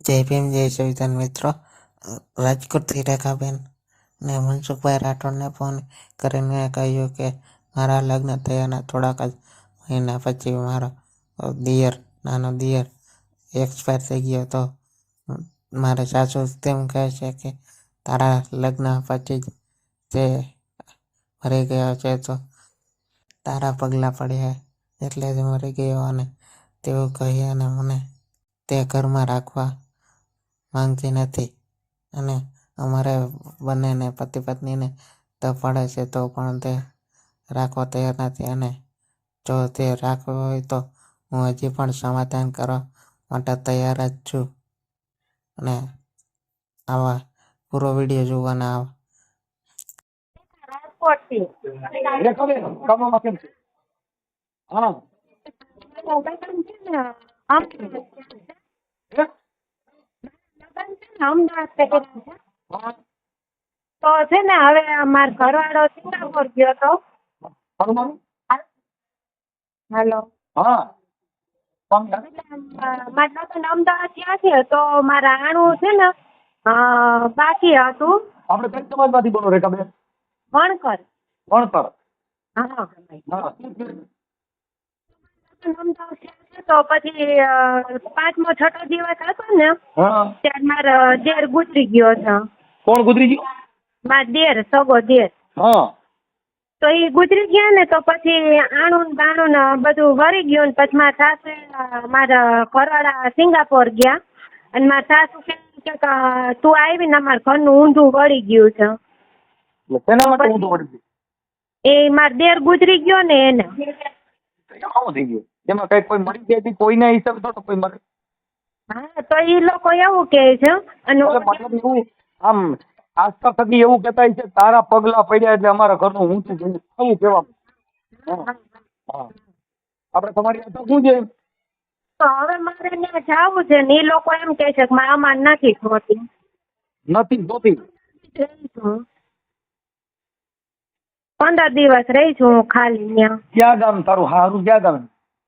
જય ભીમ, જય સંવિધાન મિત્રો. રાજકોટથી રેખાબેન ને મનસુખભાઈ રાઠોડને ફોન કરીને કહ્યું કે મારા લગ્ન થયાના થોડાક જ મહિના પછી મારો દિયર, નાનો દિયર એક્સપાયર થઈ ગયો તો મારે સાસુ તેમ કહે છે કે તારા લગ્ન પછી જ તે મરી ગયો છે તો તારા પગલાં પડ્યા એટલે જ મરી ગયો અને તેવું કહી અને મને તે ઘરમાં રાખવા માંગતી નથી. અને અમારે બંનેને, પતિ પત્નીને તો પડે છે તો પણ તે રાખવા તૈયાર નથી. અને જો તે રાખવો હોય તો હું હજી પણ સમાધાન કરવા માટે તૈયાર જ છું. અને આવા પૂરો વીડિયો જોવાના આવા. હા. લગ્ન છે ને અમદાવાદ? છે તે છે ને હવે અમાર ઘરવાળો સિંગાપોર ગયો તો? હેલો. હા. મારા લગ્ન અમદાવાદ થયા છે તો મારા આણું છે ને બાકી હતું. આપણે કઈ સમાજમાંથી બોલો રેખાબેન વણકર. ભણતર હા. હા લગ્ન અમદાવાદ થયા છે તો પછી પાંચમો છઠ્ઠો દિવસ હતો ને ત્યારે મારો દેર ગુજરી ગયો છે કોણ ગુજરી ગયો? મારો દેર સગો દેર. તો એ ગુજરી ગયા ને તો પછી આણું બાણું ને બધું વળી ગયું ને પછી મારા સાસુ મારા ઘરવાળા સિંગાપોર ગયા. અને મારા સાસુ કે તું આવી ને અમારા ઘરનું ઊંધું વળી ગયું છે. શેના માટે ઊંધું પડી ગયું? એ મારા દેર ગુજરી ગયો ને એને. થઈ ગયું? એમાં કઈ કોઈ મળી ગઈ કોઈના હિસાબે થોડો કોઈ મળી હા તો એ લોકો એવું કહે છે અને મતલબ એવું આમ આસ્થા થકી એવું કહેતા છે તારા પગલા પડ્યા એટલે અમારા ઘરનું ઊંચું ગયું આવું કહેવા હા હા. આપણે તમારી તો શું છે? તો હવે મારે ત્યાં જવું છે ને એ લોકો એમ કહે છે કે મારા નથી જોતી. નથી જોતી? પંદર દિવસ રહીશું હું ખાલી ત્યાં. ક્યાં ગામ તારું? હારું ક્યાં ગામ?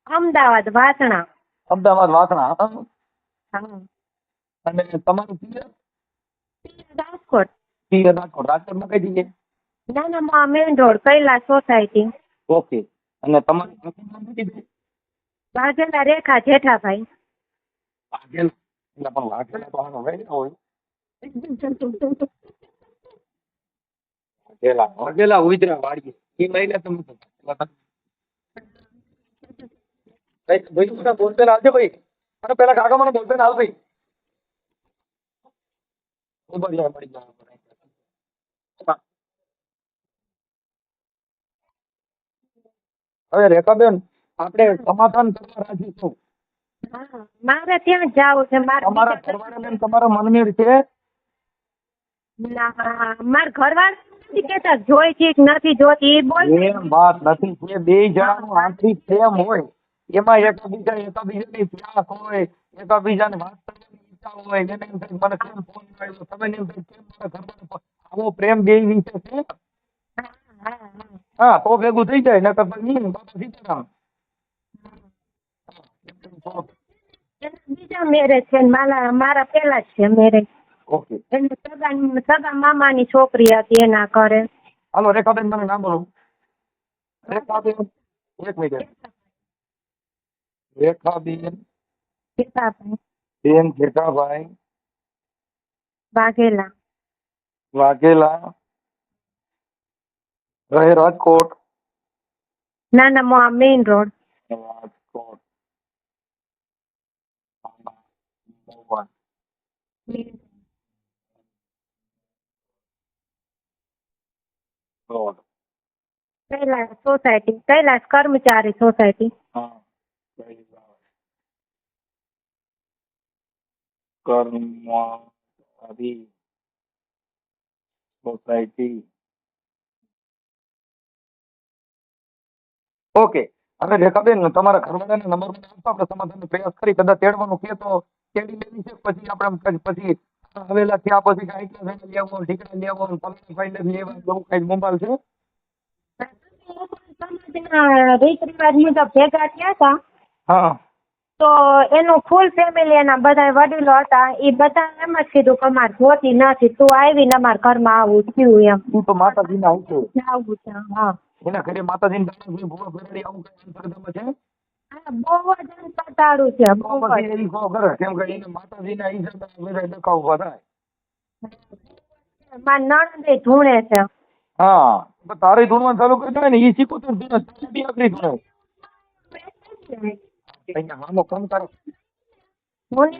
અમદાવાદ વાસણા. અમદાવાદ વાસણા હા? અને તમારું પિયર રાજકોટ. પિયર રાજકોટ. રાજકોટમાં કઈ જગ્યાએ? ના ના માં main road Kailash society. Okay. અને તમારું? વાઘેલા રેખા જેઠાભાઈ. વાઘેલા. એટલે પણ વાઘેલા તો આનો વેલ હોય. વાઘેલા વાઘેલા ઉઈદરા વાડીએ. એ મહિલા તમે ભાઈ ભાઈ મને બોલપેન આવજે ભાઈ. અને પેલા કાકા મને બોલપેન આવ ભાઈ. મળી હવે રેખાબેન આપણે સમાધાન કરવા રાજી છું? મારે ત્યાં જવું છે મારે તમારા ઘરવાળા બેન તમારા મનમેળ છે ના મારા ઘરવાળા જોઈ છે નથી જોતી એ બોલ વાત નથી જે બે જણાનું આંતરિક પ્રેમ હોય એમાં એકબીજા એકબીજાની પ્યાસ હોય એકબીજાને વાત કરવાની ઈચ્છા હોય એને એમ થાય મને કેમ ફોન કર્યો તમે એમ થાય કેમ મારા ઘરમાં આવો પ્રેમ બે વિશે છે? હા, તો ભેગું થઈ જાય નકર પછી નહીં બાપા સીતારામ. બીજા મેરેજ છે મારા મારા પેલા જ છે મેરેજ ઓકે. એને સગા સગા મામાની છોકરી હતી એના ઘરે. હાલો રેખાબેન મને નામ બોલો રેખાબેન એક મિનિટ. રેખાબેન. જેઠાભાઈ બેન જેઠાભાઈ વાઘેલા. વાઘેલા. રહે રાજકોટ. ના ના મો main road Rajkot. Kailash society Kailash કર્મચારી સોસાયટી હા. કર્મચારી સોસાયટી. ઓકે, હવે રેખાબેન, તમારા ઘરવાળાને નંબર આપો, આપણે સમાધાનનો પ્રયાસ કરી, કદાચ તેડવાનું કહે તો તેડી લેવી છે, પછી આપણે પછી- આવેલા થયા પછી એટલા જણા આવો લઈ આવો પલંગ ફાઇલ લઈ આવો બહુ કઈ મોબાઈલ છે? રીત રિવાજ મુજબ ભેગા થયા હતા હા. તો એનું ફૂલ ફેમિલી એના બધા વડીલો હતા એ બધા એમ જ કીધું કે અમારે જોતી નથી તું આવીને અમારા ઘરમાં આવું થયું એમ. તું તો માતાજીના હશે આવું છે હા. એના ઘરે માતાજીને છે ભૂવા ભરાડી આવું અંતર્ગતમાં છે બહુ જ અંતરતાળું છે બહુ જ. એવી ખો કરે કેમ કે એને માતાજીના હિસાબે બધા ડકા ઊભા થાય. માં નણંદે ધૂણે છે. હા તારે ધૂણવાનું ચાલુ કરી દે ને એ શીખો તો ધૂણે આકરી ધૂણે અહીંયા હામો કામ કરો. એમ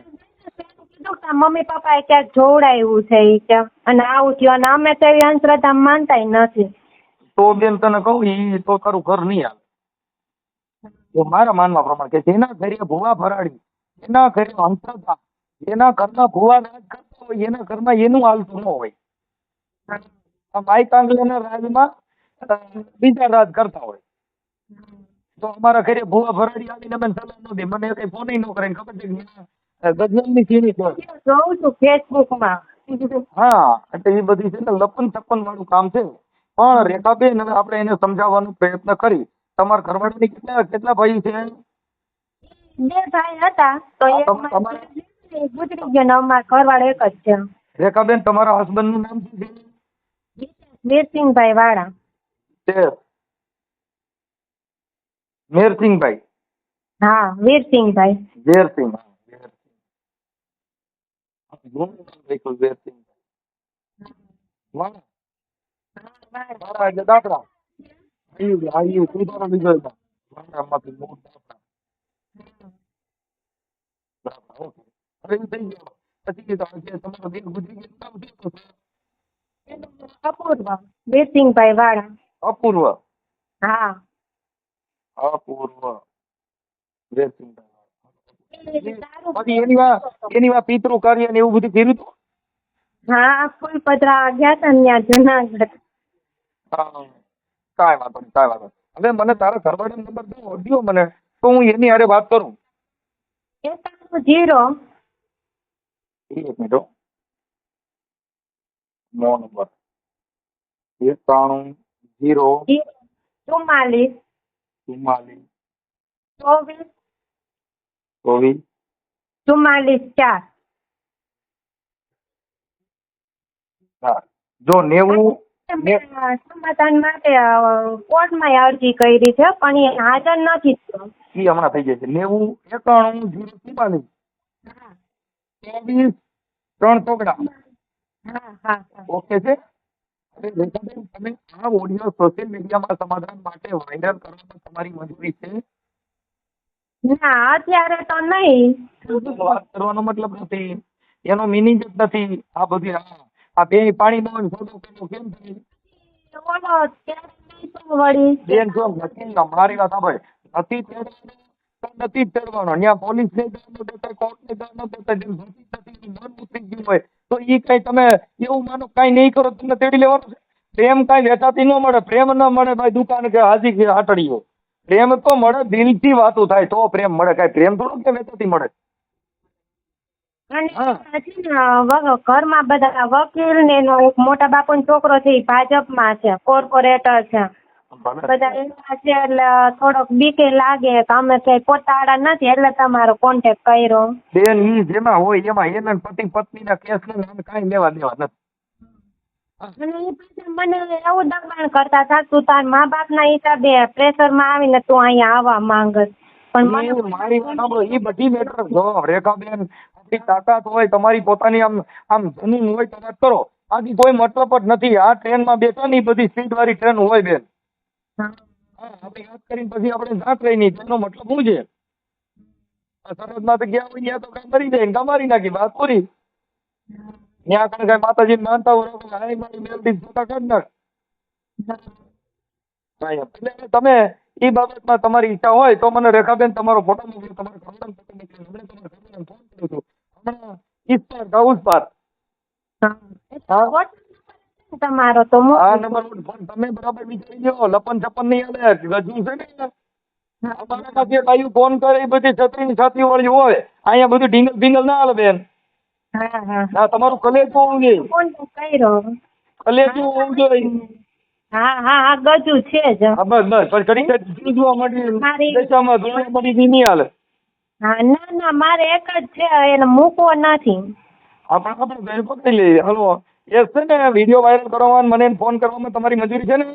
કીધું કે મમ્મી પપ્પાએ ક્યાંક જોવડાવ્યું છે ઈ કે અને આવું થયું અને અમે તો એવી અંધશ્રદ્ધા માનતાય નથી. તો બેન તને કહું ઈ તો તારું ઘર નહીં આવે. એ મારા માનવા પ્રમાણે કે જેના ઘરે ભૂવા ભરાડી એના ઘરે અંધશ્રદ્ધા જેના ઘરના ભૂવા રાજ કરતા હોય એના ઘરમાં એનું હાલતું ન હોય. માઈ કાંગલાના રાજમાં બીજા રાજ કરતા હોય. તો અમારા ઘરે ભૂવા ભરાડી આવીને મને સલાહ ન દે મને કઈ ફોન ન કરે ખબર છે કે ગજનની સીણી છે. જોઉં છું ફેસબુકમાં. હા એટલે એ બધી છે ને લપન છપ્પન વાળું કામ છે. પણ રેખાબેન હવે આપણે એને સમજાવવાનો પ્રયત્ન કરી. તમારા ઘરવાળાની કેટલા કેટલા ભાઈ છે? બે ભાઈ હતા. તો એક ગુજરી ગયો અમારા ઘરવાળો એક જ છે. રેખાબેન તમારા હસબન્ડનું નામ શું છે? વીરસિંહભાઈ વાળા. મેરસિંહભાઈ હા વીરસિંહભાઈ ઝેરસિંહ ઝેરસિંહ. હા, ઘણું નામ રાખ્યું ઝેરસિંહભાઈ. વાહ, વાહ એટલે દાખલા આયુ આયુ સુધારો લીધો એમાં. વાણામાંથી મૂળ દાખલા. દાખલા, ઓકે. હવે થઈ ગયો પછી તો આજે તમારો બેન ગુજરી ગયો નામ શું હતું? અપૂર્વ વીરસિંહભાઈ વાળા અપૂર્વ હા અપૂર્વ પછી એની વા એની વા પિતૃ કાર્ય ને એવું બધું કર્યું હતું હા ફૂલ પધરા ગયા હતા ત્યાં જુનાગઢ. હા. કાંઈ વાંધો નહીં કાંઈ વાંધો. હવે મને તારા ઘરવાળાનો નંબર દો મને. તો હું એની હારે વાત કરું. એકાણું જીરો. એક મિનિટ. નો નંબર. એકાણું જીરો ચુમ્માલીસ. ચુમ્માલીસ. ચોવીસ. ચોવીસ. ચુમ્માલીસ ચાર. હા. જો નેવું સમાધાન માટે કોર્ટમાં અરજી કરી છે પણ એ હાજર નથી. એ હમણાં થઈ જાય છે. નેવું એકાણું જીરો ચુમ્માલીસ. ચોવીસ ત્રણ ચોકડા. હા હા હા. ઓકે છે? રેખાબેન તમે આ ઓડિયો સોશિયલ મીડિયામાં સમાધાન માટે વાયરલ કરવામાં તમારી મંજૂરી છે? ના અત્યારે તો નહીં. વાત કરવાનો મતલબ નથી. એનો મિનિંગ જ નથી. આ બધી આ બે પાણીમાં ફોટો કર્યો કેમ બેન જો નથી મારી વાત સાંભળ. નથી નથી જ ત્યાં પોલીસ ને દેતા કોર્ટ ને દેતા જેમ નથી મન ઉતરી ગયું હોય. તો ઈ કઈ તમે એવું માનો કઈ નહીં કરો તમને તેડી લેવાનું છે. પ્રેમ કઈ વેચાતી ન મળે પ્રેમ ન મળે ભાઈ દુકાન કે હાજી હાટડીઓ. પ્રેમ તો મળે દિલથી વાતું થાય તો પ્રેમ મળે કઈ પ્રેમ થોડું કે વેચાતી મળે? ઘરમાં બધા વકીલ ને એક મોટા બાપુ છોકરો છે એ ભાજપમાં છે કોર્પોરેટર છે. બધા એવા છે એટલે થોડોક બીકે લાગે કે અમે કઈ પોતાડા નથી એટલે તમારો કોન્ટેક્ટ કર્યો. બેન ઈ જેમાં હોય એમાં એને પતિ પત્નીના કેસ ને આને કાંઈ લેવા દેવા નથી. અને એ પાછા મને એવું દબાણ કરતા હતા તું તાર મા બાપ ના હિસાબે પ્રેશરમાં આવીને તું અહીંયા આવવા માંગસ. પણ મારી સાંભળો ઈ બધી મેટર જો રેખાબેન આપણી તાકાત હોય તમારી પોતાની આમ આમ જમીન હોય તો કરો. આથી કોઈ મતલબ જ નથી. આ ટ્રેનમાં બેઠા ને બધી સીટ વાળી ટ્રેન હોય બેન. હા. આપણે વાત કરીને પછી આપણે જાત રહી ની તેનો મતલબ શું છે? સરહદમાં તો ગયા હોય ત્યાં તો કઈ મરી જાય ગમારી નાખી વાત પૂરી. ત્યાં આગળ કઈ માતાજી માનતા હોય હાય મારી મેલથી છૂટા કરી નાખ. એટલે તમે એ બાબતમાં તમારી ઈચ્છા હોય તો મને રેખાબેન તમારો ફોટો મોકલો તમારો ઘરવાળાનો ફોટો મોકલો. હમણાં તમારા ઘરવાળાને ફોન કર્યો હતો હમણાં ઈસ્પાર ગાઉસ પાર. હા. તમારો તો આ નંબર ફોન તમે બરાબર વિચારી લો લપન છપન નહીં આવે રજૂ છે ને અમારા પાસે બાયું ફોન કરે એ બધી છત્રી છાતી વાળી હોય અહીંયા બધું ઢીંગલ ભીંગલ ના હાલે બેન. હા ના તમારું કલેજું હોવું જોઈએ. કર્યો? હોવું જોઈએ. હા હા હા ગજુ છે જ. હા બસ બસ પછી ઘડી જૂજવા માંડી. મારી- દશામાં ધોળા નહીં હાલે. હા ના ના મારે એક જ છે એને મૂકવો નથી. આપણે આપણે પકડી લઈએ. હલો. એ છે ને વીડિયો વાયરલ કરવામાં મને ફોન કરવામાં તમારી મજૂરી છે ને?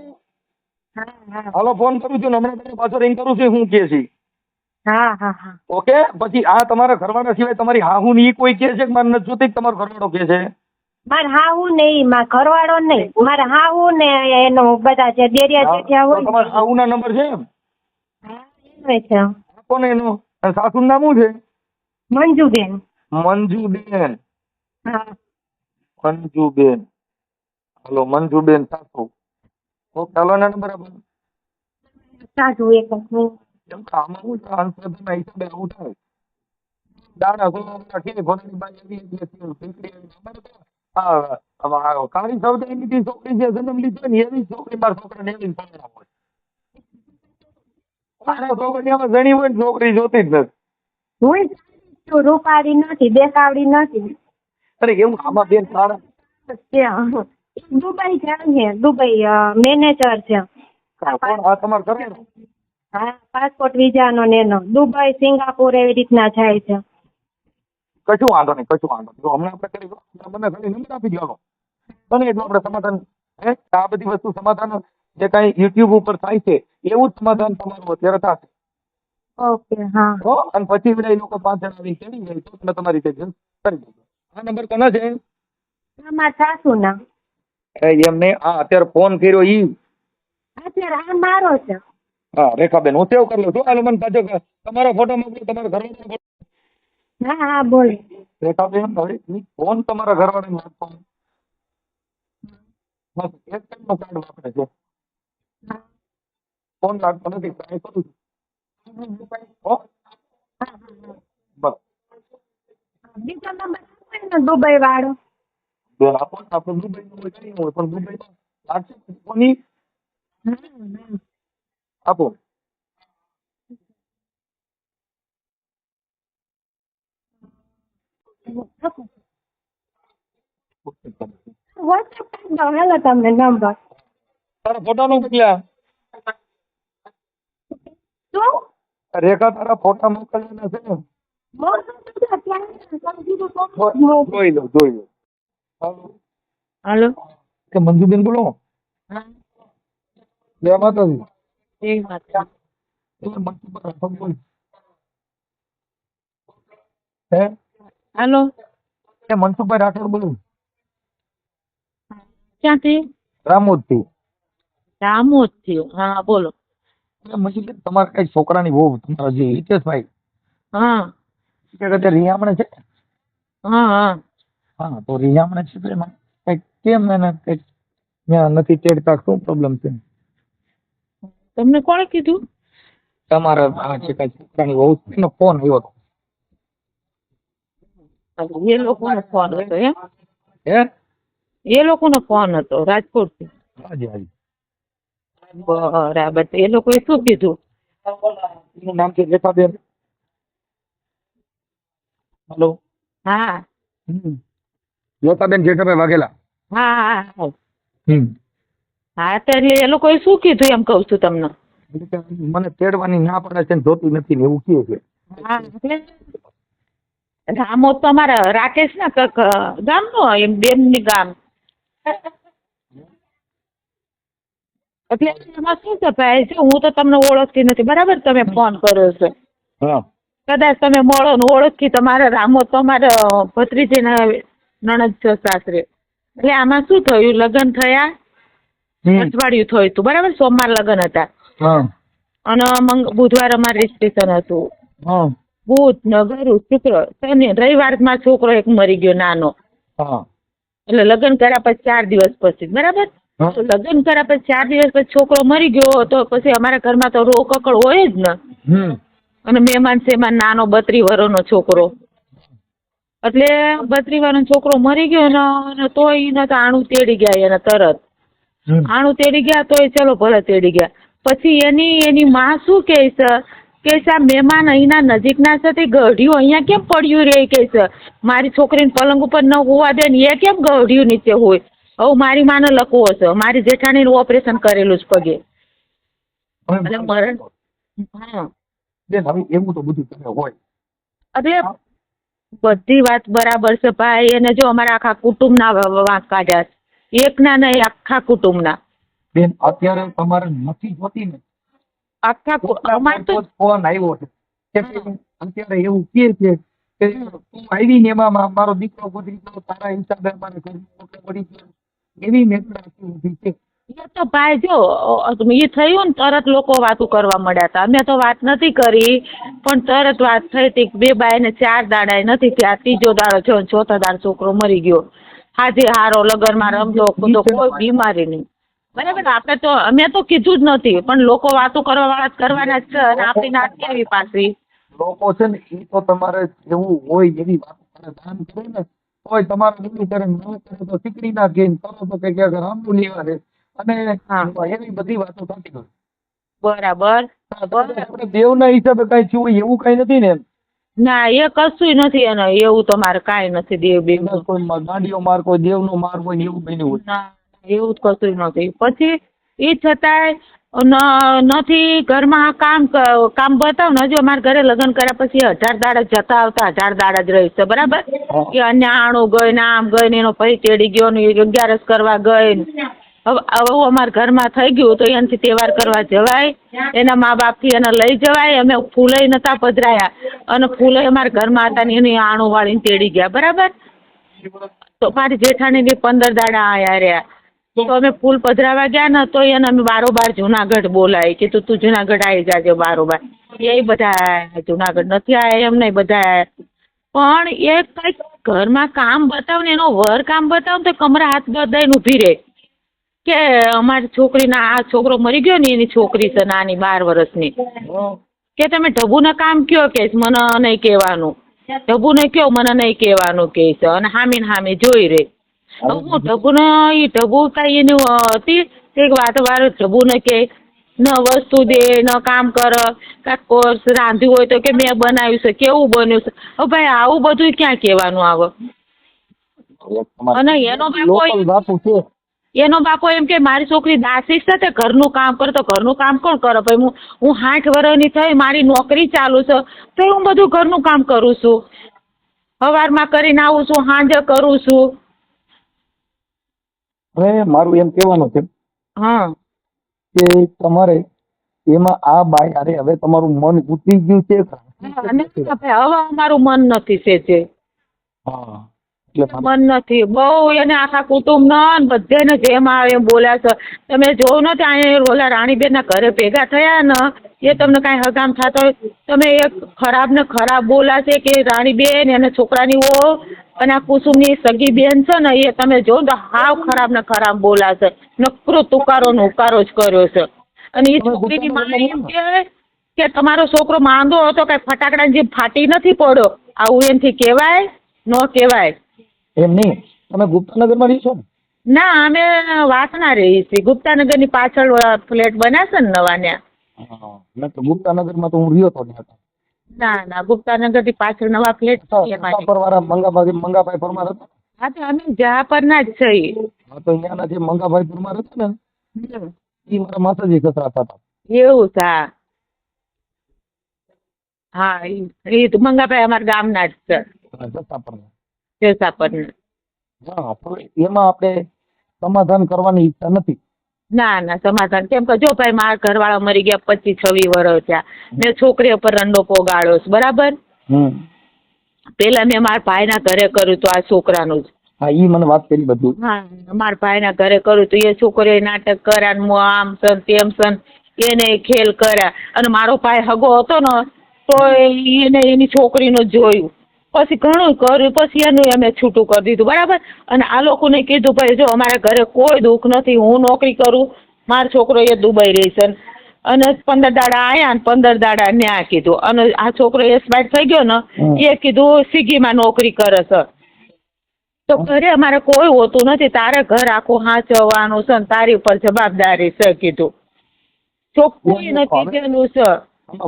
હા હા. હાલો ફોન કરું છું હમણાં તમને પાછો રિંગ કરું છું હું કે છે. હા હા હા. ઓકે? પછી આ તમારા ઘરવાળા સિવાય તમારી હાહુ ની ઈ કોઈ કે છે કે મારે નથી જોતી તમારો ઘરવાળો કે છે? મારે હાહુ નહીં મારે ઘરવાળો નહીં મારે હાહુ ને એનો બધા જે દેરિયા જેઠિયા હોય તમારા હાહુના નંબર છે હા એનો છે. એનો. સાસુ નામ શું છે? મંજુબેન. મંજુબેન. હા. મંજુબેન. હલો મંજુબેન સાસુ ઓકે હાલો ને બરાબર સાસુ એક કેમ કે આમાં શું છે અંધશ્રદ્ધાના હિસાબે આવું થાય. દાણા સોના કે ભોળાની બાઈ એટલે આ- આ કાળી સૌદાની જે છોકરી જે જન્મ લીધો ને એવી છોકરી મારા છોકરાને એવી જ પરણાવ હોય. મારા છોકરીયામાં જણી હોય ને છોકરી જોતી જ નથી. હું રૂપાળી નથી દેખાવડી નથી. અરે એવું આમાં બેન સારા. દુબઈ જાય છે દુબઈ મેનેજર છે. કોણ? આ તમારે કરવાનું હા પાસપોર્ટ વિઝાનો ને એનો. દુબઈ સિંગાપુર એવી રીતના જાય છે. કશું વાંધો નહીં કશું વાંધો નહીં. જો હમણાં આપણે કરી મને ખાલી નંબર આપી દો બને એટલું આપણે સમાધાન હે? આ બધી વસ્તુ સમાધાન જે કાંઈ યુટ્યુબ ઉપર થાય છે એવું જ સમાધાન તમારું અત્યારે થશે. ઓકે હા. અને પછી એ લોકો પાંચ જણા આવીને ચડી જાય તો તમે તમારી રીતે કરી દેજો. આ નંબર કોનો છે? અમારા સાસુના. એ એમને આ અત્યારે ફોન કર્યો ઈ. અત્યારે આ મારો છે. હા રેખાબેન હું સેવ કરી લઉં. છું હાલો મને પાછો તમારો ફોટો મોકલો તમારા ઘરવાળાનો ફોટો હા હા બોલો. રેખાબેન હવે ઈ ફોન તમારા ઘરવાળાને આપો બસ એક ટાઈમનો કાર્ડ વાપરે છે હા. ફોન લાગતો નથી ટ્રાય કરું છું. હો હા, હા. બસ. બીજો નંબર આપો ને દુબઈ વાળો. બેન આપો ને આપણે દુબઈનું હોય પણ દુબઈમાં લાગશે ફોની હા, હા. આપો. વોટ્સએપ કરી દો હેલો તમને નંબર. તારા ફોટાનો મોકલ્યા? શું? રેખા તારા ફોટા મોકલ્યા છે ને? જોઈ લો જોઈ લો. હાલો. હાલો કે મંજુબેન બોલો. હા. જય માતાજી. હે? હાલો. મનસુખભાઈ રાઠોડ બોલું. ક્યાંથી? રામોદથી. રામોદ થયો હા બોલો. એટલે તમારા કઈ છોકરાની વહુ તમારા જે હિતેશભાઈ? હા. અત્યારે રિયામણે છે? હા હા. હા તો રિયામણે છે તો એમાં કંઈક કેમ એને કંઈક નથી તેડતા? શું પ્રોબ્લેમ છે? તમને કોણે કીધું? તમારા આ છે કઈ છોકરાની વહુ નો ફોન આવ્યો હતો. એ લોકોનો ફોન હતો એમ? હે? એ લોકોનો ફોન હતો રાજકોટથી. હાજી હાજી. બરાબર એ લોકોએ શું કીધું? નામ છે રેખાબેન. હલો. હા. હમ. રેખાબેન જેઠાભાઈ વાઘેલા. હા હા હા હમ. હા તો એટલે એ લોકોએ શું કીધું એમ કહું છું તમને? મને તેડવાની ના પડે છે ને જોતી નથી ને એવું કહે છે. ગામો તો અમારા રાકેશ ના ગામનો એમ બેનની ગામ. એટલે એમાં શું છે ભાઈ? જો હું તો તમને ઓળખતી નથી. બરાબર? તમે ફોન કર્યો છે. હા. કદાચ તમે મળો ને ઓળખી તમારે રામો તમારા ભત્રીજીના નણદ છો સાસરે. એટલે આમાં શું થયું? લગ્ન થયા? અઠવાડિયું થયું હતું. બરાબર? સોમવાર લગ્ન હતા. અને બુધવાર અમારે રજીસ્ટ્રેશન હતું. બુધ નગર ગુરુ શુક્ર શનિ રવિવારમાં છોકરો એક મરી ગયો નાનો. હા. એટલે લગ્ન કર્યા પછી ચાર દિવસ પછી. બરાબર? તો લગ્ન કર્યા પછી ચાર દિવસ પછી છોકરો મરી ગયો તો પછી અમારા ઘરમાં તો રો કકડ હોય જ ને. અને મહેમાન સેમાન નાનો બત્રી વર્ષનો છોકરો. એટલે બત્રી વર્ષનો છોકરો મરી ગયો ને અને તોય એને તો આણું તેડી ગયા એને તરત. આણું તેડી ગયા તોય ચલો ભલે તેડી ગયા. પછી એની એની માં શું કહે છે? કે છે આ મહેમાન અહીંના નજીકના છે તે ગઢિયું અહીંયા કેમ પડ્યું રે? કે છે મારી છોકરીને પલંગ ઉપર ન હોવા દે ને એ કેમ ગઢિયું નીચે હોય? હવે મારી માને લખવો છે. મારી જેઠાણીનું ઓપરેશન કરેલું છે પગે. એટલે મરણ હા. બેન હવે એવું તો બધું તમે હોય. અરે બધી વાત બરાબર છે ભાઈ. એને જો અમારા આખા કુટુંબના વાંક કાઢ્યા છે. એકના નહીં આખા કુટુંબના. બેન અત્યારે તમારે નથી જોતી ને? આખા અમારે તો ફોન આવ્યો છે. અત્યારે એવું કે છે કે તું આવી ને એમાં મારો દીકરો ગોતરી ગયો તારા હિસાબે મારે ઘરમાં પડી ગયો. એવી મેં ઊભી છે. એ તો ભાઈ જો એ થયું ને તરત લોકો વાતું કરવા મળ્યા હતા. અમે તો વાત નથી કરી પણ તરત વાત થઈ હતી બે બે બાઈને ચાર દાડાય નથી થયા. ત્રીજો દાડો થયો ચોથો દાડો છોકરો મરી ગયો. હાજે હારો લગનમાં રમજો કૂદો કોઈ બીમારી નહીં. બરાબર આપણે તો અમે તો કીધું જ નથી પણ લોકો વાતો કરવા વાળા જ કરવાના જ છે અને આપણી નાટકી કેવી પાછી? લોકો છે ને એ તો તમારે એવું હોય એવી વાતો દાન કરે ને હોય તમારે કરે ન કરે તો સીકડી ના કરો તો કે ક્યાંક રામનું લેવા છે અને. એવી બધી વાતો થતી હોય. બરાબર. આપણે દેવના હિસાબે કઈ થયું એવું કઈ નથી ને એમ? ના એ કશું નથી એને એવું તો મારે કાંઈ નથી દેવ બે કોઈ ગાડીઓ માર કોઈ દેવનો માર કોઈ એવું બન્યું હોય. ના એવું કશું નથી. પછી એ છતાંય ન- નથી ઘરમાં કામ કામ બતાવ ને હજુ અમારા ઘરે લગ્ન કર્યા પછી અઢાર દાડા જતા આવતા અઢાર દાડા જ રહી છે બરાબર? કે અન્ય આણું ગઈ ને આમ ગઈ ને એનો ભાઈ ચેડી ગયો ને અગિયારસ કરવા ગઈ ને. હવે હવે અમારા ઘરમાં થઈ ગયું તો એનાથી તહેવાર કરવા જવાય. એના મા બાપથી એને લઈ જવાય. અમે ફૂલય નતા પધરાયા. અને ફૂલય અમારા ઘરમાં હતા ને એની આણું વાળીને તેડી ગયા. બરાબર? તો મારી જેઠાણીની પંદર દાડા આયા રહ્યા. તો અમે ફૂલ પધરાવા ગયા ને તો એને અમે બારોબાર જુનાગઢ બોલાય કે તું તું જુનાગઢ આવી જાજે બારોબાર. એ બધા જુનાગઢ નથી આવ્યા એમ નહીં બધા પણ એ કંઈક ઘરમાં કામ બતાવ ને એનો વર કામ બતાવ તો કમરા હાથ બધાઈને ઊભી રહે. કે અમારી છોકરીના આ છોકરો મરી ગયો ને એની છોકરી છે નાની બાર વર્ષની. કે તમે ઢબુને કામ કયો કે મને નહીં કહેવાનું. ઢબુને કયો? મને નહીં કહેવાનું કે છે. અને હામી હામી જોઈ રે. હું ઢબુને એ ઢબુ કાંઈ એની હતી? તે એક વાત વાર ઢબુને કે ન વસ્તુ દે ન કામ કર. કાંઈક કોર્સ રાંધ્યું હોય તો કે મેં બનાવ્યું છે. કેવું બન્યું છે? હવે ભાઈ આવું બધું ક્યાં કહેવાનું આવે? અને એનો ભાઈ કોઈ- એનો બાપો એમ કે મારી છોકરી દાસી છે તે ઘરનું કામ કરે તો ઘરનું કામ કોણ કરે? ભાઈ હું હું સાઠ વર્ષની થઈ મારી નોકરી ચાલુ છે. તો હું બધું ઘરનું કામ કરું છું. સવારમાં કરીને આવું છું સાંજે કરું છું. હવે મારું એમ કહેવાનું છે હા. કે તમારે એમાં આ બાઈ અરે હવે તમારું મન ઉતરી ગયું છે. હવે અમારું મન નથી છે હા. મન નથી. બહુ એને આખા કુટુંબ ને બધાને જેમ આવે એમ બોલ્યા છે. તમે જોયું નથી અહીંયા ઓલા રાણીબેનના ઘરે ભેગા થયા ને એ તમને કાંઈ હગામ થતો હોય. તમે એક ખરાબ ને ખરાબ બોલા છે કે રાણીબેન એને છોકરાની ઓ અને આ કુસુમની સગી બેન છે ને એ તમે જો તો હાવ ખરાબ ને ખરાબ બોલા છે. નકરો તુકારો નો ઉકારો જ કર્યો છે. અને એ છોકરીની માં એમ કે કે તમારો છોકરો માંદો હતો કે ફટાકડાની જેમ ફાટી નથી પડ્યો. આવું એમથી કહેવાય? ન કહેવાય. એમ નહીં. તમે ગુપ્તનગરમાં રહી છો ને? ના અમે વાસણા રહીએ છીએ. ગુપ્તાનગરની પાછળ ફ્લેટ બન્યા છે ને નવા ત્યાં તો ગુપ્તાનગરમાં તો હું રહ્યો હતો ના ના ના ગુપ્તાનગરની પાછળ નવા ફ્લેટ છે મંગાભાઈ મંગાભાઈ પરમાર હતા? હા તો અમે જહાપરના જ છીએ. હા તો અહીંયાના જે મંગાભાઈ પરમાર હતા ને એ મારા માતાજી કસરાતા હતા એવું છે હા. એ તો મંગાભાઈ અમારા ગામના જ છે. હા, આપણને હા તો એમાં આપણે સમાધાન કરવાની ઈચ્છા નથી. ના ના સમાધાન. કેમ કે જો ભાઈ મારા ઘરવાળા મરી ગયા પચીસ છવ્વીસ વર્ષ થયા. મેં છોકરીઓ પર રંડો પોગાડ્યો છે. બરાબર? હમ. પેલા મેં મારા ભાઈના ઘરે કર્યું તો આ છોકરાનું જ. હા ઈ મને વાત કરી બધું. હા મારા ભાઈના ઘરે કર્યું તો. એ છોકરીએ નાટક કર્યા ને આમ સન તેમ સન એને ખેલ કર્યા. અને મારો ભાઈ હગો હતો ને તો એને એની છોકરીનું જોયું. પછી ઘણું કર્યું પછી એનું અમે છૂટું કરી દીધું બરાબર? અને આ લોકોને કીધું ભાઈ જો અમારા ઘરે કોઈ દુઃખ નથી હું નોકરી કરું મારો છોકરો એ દુબઈ રહેશે અને પંદર દાડા આયા ને પંદર દાડા ન્યા કીધું. અને આ છોકરો એક્સપાયર થઈ ગયો ને એ કીધું સ્વીગીમાં નોકરી કરે છે. તો ઘરે અમારે કોઈ હોતું નથી તારે ઘર આખું હાચવવાનું છે ને તારી ઉપર જવાબદારી છે કીધું. ચોખ્ખું નથી કેનું છે.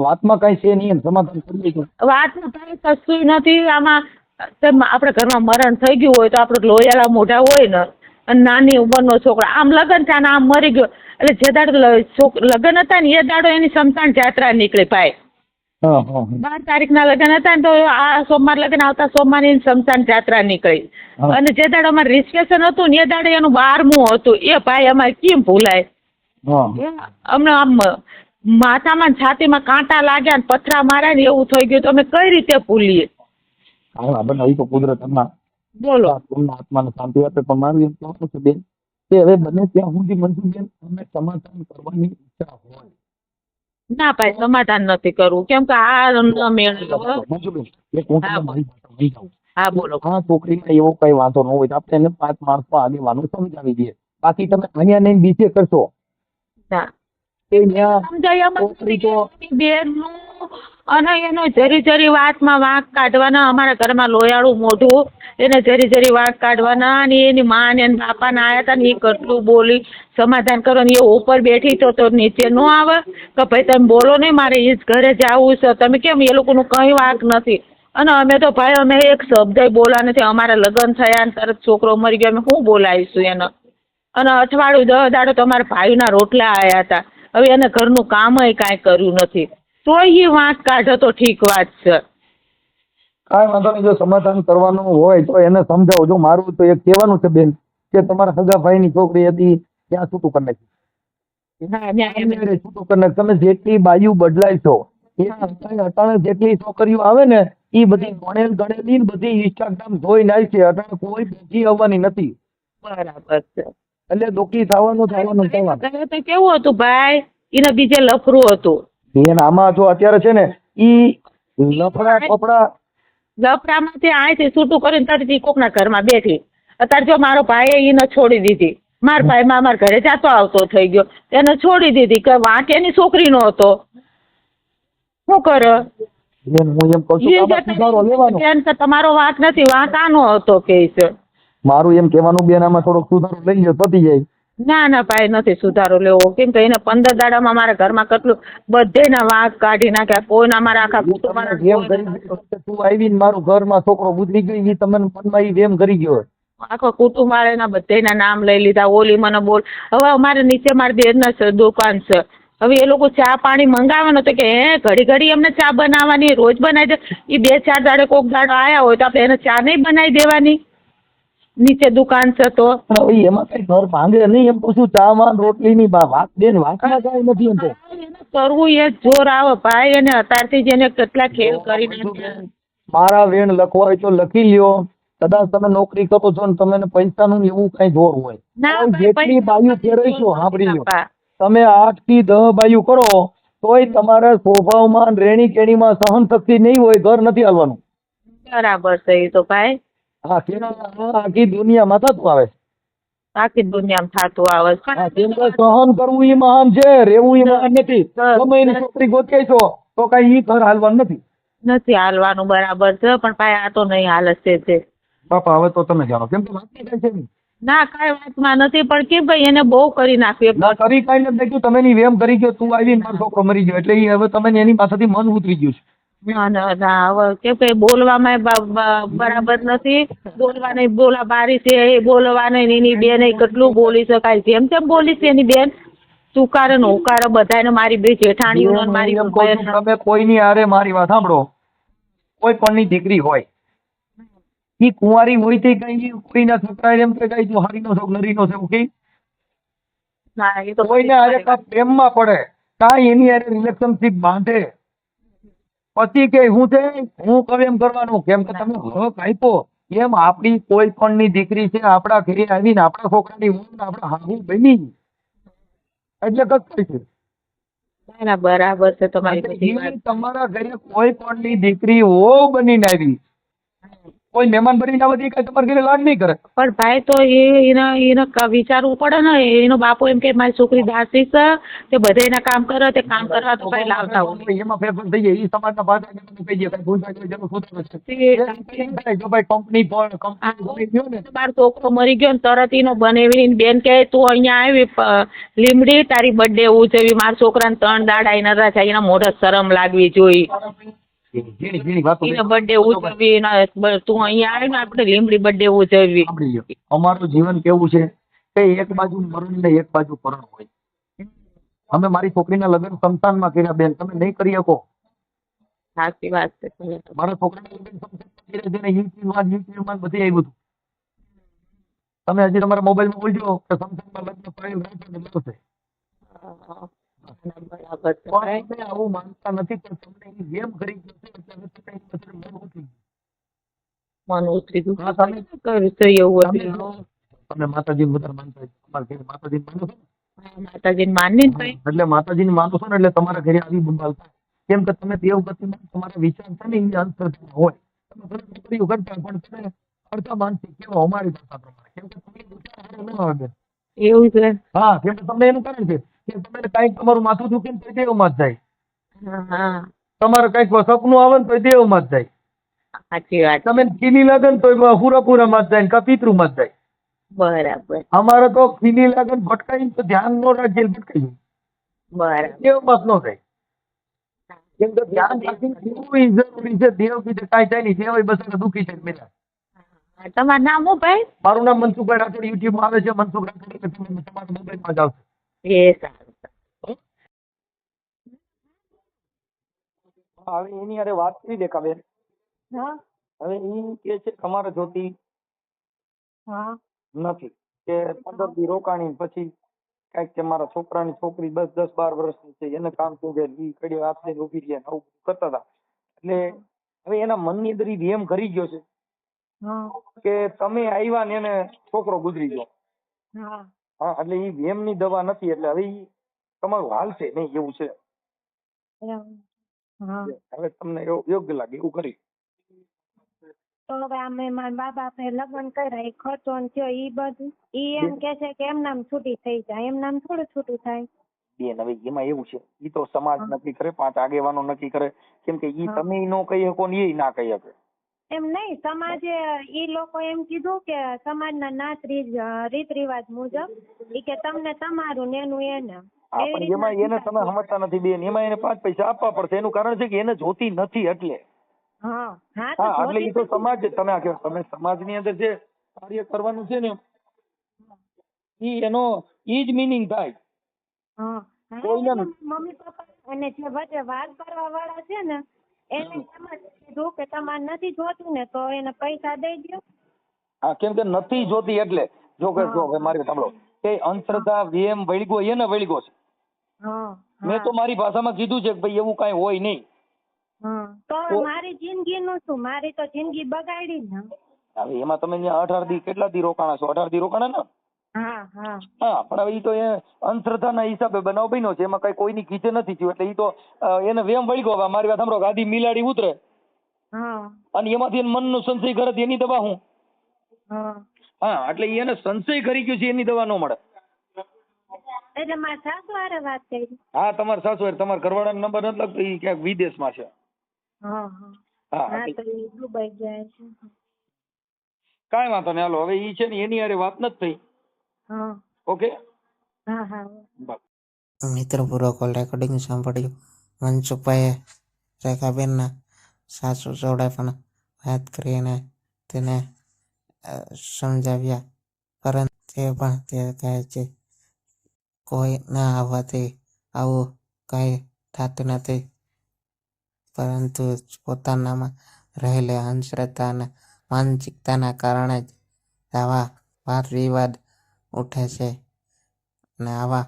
વાતમાં કઈ છે નહીં સમાધાન કરી દઈશું વાતનું કઈ કશું નથી. આમાં આપણે ઘરમાં મરણ થઈ ગયું હોય તો આપણે લોયાલા મોઢા હોય ને અને નાની ઉંમરનો છોકરો. આમ લગ્ન થયા આમ મરી ગયો. એટલે જે દાડો લગ્ન હતા ને એ દાડો એની સમસાણ જાત્રા નીકળી ભાઈ. બાર તારીખ ના તારીખના લગ્ન હતા ને તો આ સોમવાર લગ્ન આવતા સોમવાર એની શમશાન જાત્રા નીકળી. અને જે દાડો અમારે રિસેપ્શન હતું ને એ દાડે એનું બારમું હતું. એ ભાઈ અમારે કેમ ભૂલાય? અમને આમ માથામાં છાતીમાં કાંટા લાગ્યા ને પથરા માર્યા ને એવું થઈ ગયું તો અમે કઈ રીતે ભૂલીએ? હા વાંધો નહીં એ તો કુદરતમાં બોલો. તમને આત્માને શાંતિ આપે પણ મારું એમ કહું છે બેન કે હવે બને ત્યાં સુધી મંજુબેન અમે સમાધાન કરવાની ઈચ્છા હોય. ના ભાઈ સમાધાન નથી કરવું. કેમ કે આ મેળ મંજુબેન એક હું હા, બોલો. મારી હા બોલો. છોકરીને એવો કઈ વાંધો ન હોય તો આપણે એને પાંચ માણસો આગેવાનો સમજાવી દઈએ. બાકી તમે અહીંયા નહીં બીજે કરશો. ના. કે ત્યાં સમજાય છોકરી તો- બેનનું અને એનો જરી જરી વાતમાં વાંક કાઢવાના. અમારા ઘરમાં લોયાળું મોઢું. એને જરી જરી વાંક કાઢવાના અને એની માં ને બાપાને આયા હતા ને એ કેટલું બોલી સમાધાન કરવાનું એ ઉપર બેઠી તો તો નીચે ન આવે. કે ભાઈ તમે બોલો નહીં મારે એ જ ઘરે જવું છે. તમે કેમ એ લોકોનું કંઈ વાંક નથી? અને અમે તો ભાઈ અમે એક શબ્દ બોલા નથી. અમારા લગ્ન થયા ને તરત છોકરો મરી ગયો. અમે શું બોલાવીશું એને? અને અઠવાડિયું દસ દાડો તો અમારા ભાઈના રોટલા આવ્યા હતા. હવે એને ઘરનું કામય કાંઈ કર્યું નથી. તો એ વાંક કાઢે તો ઠીક વાત છે. કાંઈ વાંધો નહીં જો સમાધાન કરવાનું હોય તો એને સમજાવો. જો મારું તો એક કહેવાનું છે બેન કે તમારા સગા ભાઈની છોકરી હતી ત્યાં છૂટું કરી નાખી. છૂટું કરી નાખ. તમે જેટલી બાયુ બદલાય છો એ અટાણે અટાણે જેટલી છોકરીઓ આવે ને એ બધી ગણેલ ગણેલી બધી ઇન્સ્ટાગ્રામ જોઈ નાખી છે. અટાણે કોઈ બીજી આવવાની નથી. બરાબર છે. એટલે દુઃખી થવાનું થવાનું થવાનું. તો કેવું હતું ભાઈ? એને બીજે લફરું હતું. એને આમાં જો અત્યારે છે ને ઈ લફડા કપડા લફરામાંથી અહીંથી છૂટું કરીને તરતી કોકના ઘરમાં બેઠી. અત્યારે જો મારો ભાઈ એને છોડી દીધી. મારા ભાઈ માં અમારા ઘરે જાતો આવતો થઈ ગયો. એને છોડી દીધી કે વાંક એની છોકરીનો હતો. શું કરે? હું એમ કહું છું તમારો વાંક નથી વાંક આનો હતો કે છે. મારું એમ કહેવાનું બેન આમાં થોડોક સુધારો લઈ લો પતી જાય. ના ના ભાઈ નથી સુધારો લેવો. કેમ કે એને પંદર દાડામાં મારા ઘરમાં કેટલું બધેના વાંક કાઢી નાખ્યા. કોઈના મારા આખા કુટુંબ કુટુંબના જેમ કરી તું આવીને મારું ઘરમાં છોકરો ગુજરી ગઈ એ તમને મનમાં એ વેમ કરી ગયો આખો કુટુંબ વાળાના બધાના નામ લઈ લીધા. ઓલી મને બોલ હવે અમારે નીચે મારી છે દુકાન છે હવે એ લોકો ચા પાણી મંગાવે ને તો કે હે ઘડી ઘડી એમને ચા બનાવવાની રોજ બનાવી દે. એ બે ચાર દાડે કોક દાડો આવ્યા હોય તો આપણે એને ચા નહીં બનાવી દેવાની. નીચે દુકાન છે તો? એમાં કઈ ઘર ભાંગે નહીં. એમ પૂછું ચામાં ને રોટલીની બા- વાત બેન વાંકા કઈ નથી એમ કરવું એ જોર આવે. ભાઈ એને અત્યારથી જેને કેટલા ખેલ કરી મારા વેણ લખવા હોય તો લખી લ્યો. કદાચ તમે નોકરી કરો છો ને તમને પૈસા નું એવું કઈ જોર હોય. ના જેટલી બાયુ ફેરવીશું સાંભળી લ્યો. તમે આઠથી દહ બાયુ કરો તોય તમારા સ્વભાવમાં ને રેણી કેણીમાં સહન શક્તિ નહીં હોય ઘર નથી હાલવાનું. બરાબર છે એ તો ભાઈ. હા કેમ આખી દુનિયામાં થતું આવે. આખી દુનિયામાં થતું આવે. કેમ કે સહન કરવું મહાન છે રહેવું મહાન નથી. તમે એની છોકરી ગોતી છો તો કઈ ઈ ઘર હાલવાનું નથી. નથી હાલવાનું બરાબર છે પણ ભાઈ આ તો નહીં હાલે છે તે બાપા હવે તો તમે જાણો કેમ કે વાત કઈ છે ના કાંઈ વાતમાં નથી પણ કેમ ભાઈ એને બહુ કરી નાખ્યું ના કરી કઈ નથી તમે એની વેમ કરી ગયો તું આવી મારો છોકરો મરી ગયો એટલે હવે તમે એની પાસેથી મન ઉતરી ગયું છે. ના ના ના હવે કેમ કે બોલવામાં બરાબર નથી. બોલવાની બોલા બારી છે એ બોલવાની નહીં એની બેન કેટલું બોલી શકાય જેમ તેમ બોલી છે એની બેન? સુકારે ને ઉકારે બધાને મારી બે જેઠાણીઓ ને મારી તમે કોઈની હારે મારી વાત સાંભળો. કોઈ પણની દીકરી હોય. એ કુંવારી હોય તે કઈ કોઈના છોકરા એમ કે કઈ તું હારીનો છો નરીનો છો એવું કે ના એ તો કોઈને આરે પ્રેમમાં પડે. કાંઈ એની આરે રિલેશનશીપ બાંધે. પછી કે હું છે હું કહું એમ કરવાનું કેમ કે તમે હક આપ્યો. એમ આપણી કોઈ પણ ની દીકરી છે આપણા ઘરે આવીને આપણા છોકરાની ને આપણા હાહુ બની. એટલે કઈ છે ના, ના બરાબર છે તમારી તમારા ઘરે કોઈ પણની દીકરી ઓ બનીને આવી. કોઈ મહેમાન ભરીને આવે તો કાંઈ ઘરે લાડ નહીં કરે. પણ ભાઈ તો એ એના એને વિચારવું પડે ને એનો બાપો એમ કે મારી છોકરી દાસી છે તે બધે એના કામ કરે તે કામ કરવા તો ભાઈ લાવતા હોય. એમાં ફેરફાર થઈ જાય એ સમાજના કે તમે કહી દે કાંઈ ભૂલ થાય જરૂર એમ જો ભાઈ કંપની પણ કંપની ગયો ને. મારો છોકરો મરી ગયો ને તરત એનો બનેવીને બેન કહે તું અહીંયા આવી લીમડી તારી બર્થડે ઉજવી. મારા છોકરાને ત્રણ દાડા એના રજા એના મોઢા શરમ લાગવી જોઈ. ઝીણી ઝીણી વાતો એને બર્થડે ઉજવી ને તું અહીંયા આવે ને આપણે લીમડી બર્થડે ઉજવી સાંભળી અમારું જીવન કેવું છે? કે એક બાજુ મરણ ને એક બાજુ પરણ હોય. અમે મારી છોકરીના લગ્ન સંતાનમાં કર્યા બેન. તમે નહીં કરી શકો. સાચી વાત છે મારા છોકરાના લગ્ન ધીરે ધીરે યુટ્યુબમાં યુટ્યુબમાં બધે આવ્યું હતું. તમે હજી તમારા મોબાઈલમાં બોલજો કે સંતાનમાં લગ્ન ફાઇલ રાખો ને મળશે હા, ના, બરાબર તમે આવું માનતા નથી પણ તમને એની ગેમ કરી ગયો છે એટલે તમને એની મન ઉતરી ગયું. મન ઉતરી ગયું. હા, તમે- કર્યું છે એવું હતું? તમે માતાજીને વધારે માનતા તમારા ઘરે માતાજીને માનો છો ને? ભાઈ. એટલે માતાજીને માનો છો ને એટલે તમારા ઘરે આવી બંબાલ થાય. કેમ કે તમે દેવગતિમાં તમારા વિચાર છે ને એ અંતર હોય. તમે નોકરીઓ કરતા પણ તમે અડધા માનસિક કેવા અમારી ભાષા પ્રમાણે. કેમ કે તમને વિચાર સારો ન આવે. એવું છે? હા કેમ કે તમને એનું કારણ છે. કે તમે કંઈક તમારું માથું દુખે ને તો દેવમાં જ જાય. હા. હા તમારે કંઈક સપનું આવે ને તો દેવમાં જ જાય. સાચી વાત. તમે ખીલી લાગે ને તો એમાં પૂરાપૂરામાં જ જાય ને કાં પિતૃમાં જાય. બરાબર. અમારે તો ખીલી લાગે ને ભટકાઈ તો ધ્યાન નો રાખીએ ભટકાઈ બરાબર. દેવમાં મત નો થાય કેમ કે ધ્યાન રાખીને જરૂરી છે. દેવ કીધે કાંઈ થાય નહીં. દેવ બસ દુઃખી છે હા, તમારું નામ શું ભાઈ? મારું નામ મનસુખભાઈ રાઠોડ. યુટ્યુબમાં આવે છે મનસુખ રાઠોડ એટલે મોબાઈલમાં જ આવશે. એ સારું હવે એની અરે વાત કરી દે કાબેન. હા? હવે ઈ કે છે તમારે જોતી હા. નથી કે પંદર દી રોકાણી પછી કંઈક કે મારા છોકરાની છોકરી બસ દસ બાર વર્ષની છે એને કામ શું કે ઈ કડી હાથ ઊભી ઊભી આવું કરતા હતા. એટલે હવે એના મનની અંદર એમ કરી ગયો છે કે તમે આવ્યા ને એને છોકરો ગુજરી ગયો. હા એટલે ઈ વેમની દવા નથી એટલે હવે ઈ તમારું હાલશે નહીં એવું છે. હવે તમને યોગ્ય લાગે એવું કરી. તો હવે અમે મારા બા બાપે લગ્ન કર્યા એ ખર્ચો ને થયો ઈ બધું ઈ એમ કે છે કે એમ નામ છૂટી થઈ જાય એમ નામ થોડું છૂટું થાય. બેન હવે એમાં એવું છે ઈ તો સમાજ નક્કી કરે પાંચ આગેવાનો નક્કી કરે કેમ કે ઈ તમે નો કહી શકો ને એ ના કહી શકે. એમ નહીં સમાજે એ લોકો એમ કીધું કે સમાજના નાત રીત રિવાજ મુજબ એ કે તમને તમારું ને એનું એમાં એને તમે સમજતા નથી બેન એમાં એને પાંચ પૈસા આપવા પડશે. એનું કારણ છે કે એને જોતી નથી એટલે. હા હા એટલે એ તો સમાજ તમે તમે સમાજની અંદર જે કાર્ય કરવાનું છે ને ઈ એનો ઈ જ મિનિંગ થાય. મમ્મી પપ્પા અને જે વચ્ચે વાત કરવા વાળા છે ને એને એમ જ કીધું કે તમારે નથી જોતું ને તો એને પૈસા દઈ દો હા કેમ કે નથી જોતી એટલે. જો કે. જો મારી સાંભળો. કે અંધશ્રદ્ધા વેમ વળગો એને વળગો છે. હા મેં તો મારી ભાષામાં કીધું છે કે ભાઈ એવું કઈ હોય નહીં. તો મારી જિંદગી નું શું? મારી તો જિંદગી બગાડી ને. હવે એમાં તમે ત્યાં અઢાર દી કેટલા દી રોકાણા છો? અઢાર દી રોકાણા ને? હા પણ હવે એ તો એ અંધશ્રદ્ધાના હિસાબે બનાવ બન્યો છે. એમાં કઈ કોઈની કીધે નથી થયું. એટલે એ તો એને વેમ વળગ્યો હવે મારી વાત સાંભળો ગાદી મિલાડી ઉતરે. અને એમાંથી એને મનનો સંશય કરે એની દવા હું? હા. એટલે એને સંશય કરી ગયો છે એની દવા ન મળે. એટલે મારા સાસુ હારે વાત કરી. હા તમારા સાસુ હારે તમારા ઘરવાળાનો નંબર નથી લખતો એ ક્યાંક વિદેશમાં છે. હા હા. હા હા તો દુબઈ ગયા છે. કાંઈ વાંધો નહીં હાલો. હવે એ છે ને એની હારે વાત નથી થઈ. હા. ઓકે હા હા. બસ. મિત્રો પૂરો કોલ રેકોર્ડિંગ સાંભળ્યું. મનસુખભાઈએ રેખાબેનના સાસુ જોડે પણ વાત કરીને તેને સમજાવ્યા. પરંતુ તે પણ તે કહે છે કોઈ ના આવવાથી આવું કંઈ થતું નથી. પરંતુ પોતાનામાં રહેલી અંધશ્રદ્ધા અને માનસિકતાના કારણે જ આવા વાદ વિવાદ ઉઠે છે. અને આવા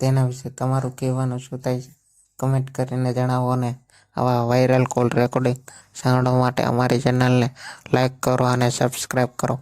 તેના વિશે તમારું કહેવાનું શું થાય છે? કમેન્ટ કરીને જણાવો અને આવા વાયરલ કોલ રેકોર્ડિંગ સાંભળવા માટે અમારી ચેનલને લાઈક કરો અને સબસ્ક્રાઈબ કરો.